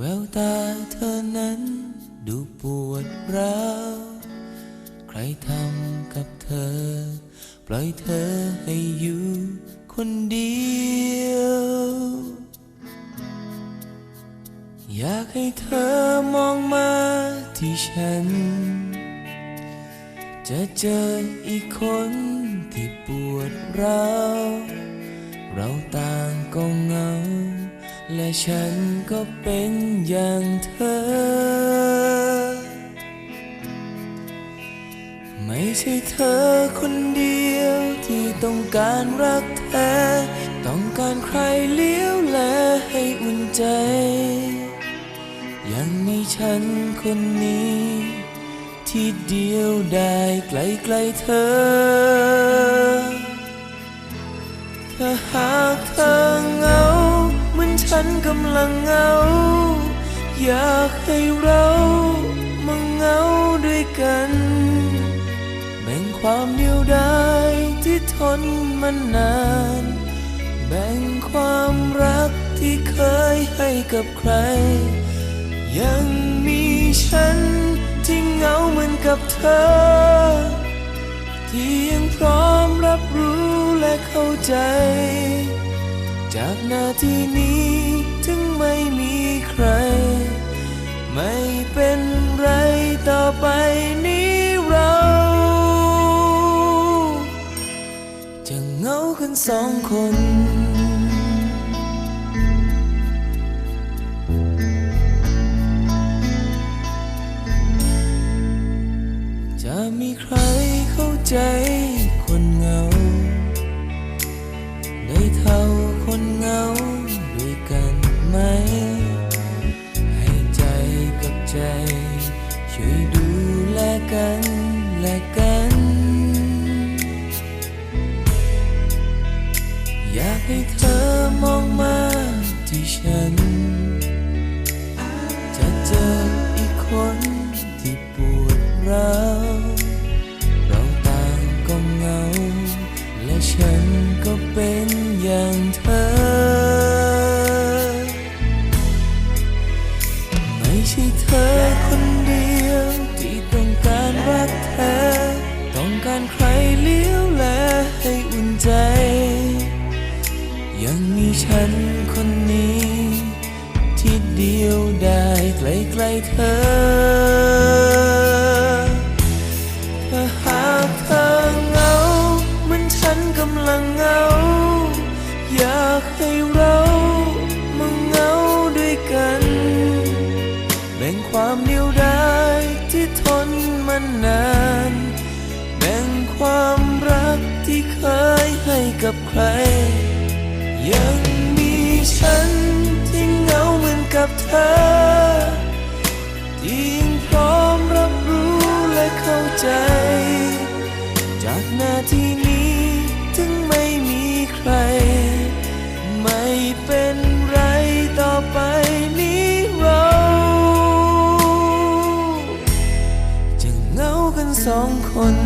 แววตาเธอนั้นดูปวดร้าว ใครทำกับเธอ ปล่อยเธอให้อยู่คนเดียว อยากให้เธอมองมาที่ฉัน จะเจออีกคนที่ปวดร้าว เราต่างก็เงา และฉันก็เป็นอย่างเธอ ไม่ใช่เธอคนเดียวที่ต้องการรักแท้ ต้องการใครเลี้ยวแลให้อุ่นใจ ยังมีฉันคนนี้ ที่เดียวได้ไกลไกลเธอ ถ้าหากเธอ ฉันกำลังเหงา อยากให้เรามาเหงาด้วยกัน แบ่งความเดียวดายที่ทนมานาน แบ่งความรักที่เคยให้กับใคร ยังมีฉันที่เหงาเหมือนกับเธอ ที่ยังพร้อมรับรู้และเข้าใจ จากนาทีนี้ ถึงไม่มีใคร ไม่เป็นไรต่อไปนี้เรา จะเหงากันสองคนจะมีใครเข้าใจคนเหงา ได้เท่าคนเหงา ให้เธอมองมาที่ฉัน จะเจออีกคนที่ปวดร้าวเราต่างก็เหงา และฉันก็เป็นอย่างเธอ ไม่ใช่เธอคนเดียวที่ต้องการรักแท้ต้องการใครเลี้ยว นคนนี้ ที่เดียวได้ใกล้ๆเธอถ้าหากเธอเหงาเหมือนฉันกำลังเหงา อยากให้เรามาเหงาด้วยกัน แบ่งความเดียวดายที่ทนมานาน แบ่งความรักที่เคยให้กับใคร ยัง ฉันที่เหงาเหมือนกับเธอที่ยังพร้อมรับรู้และเข้าใจ จากหน้าที่นี้ถึงไม่มีใคร ไม่เป็นไรต่อไปนี้เรา จะเหงากันสองคน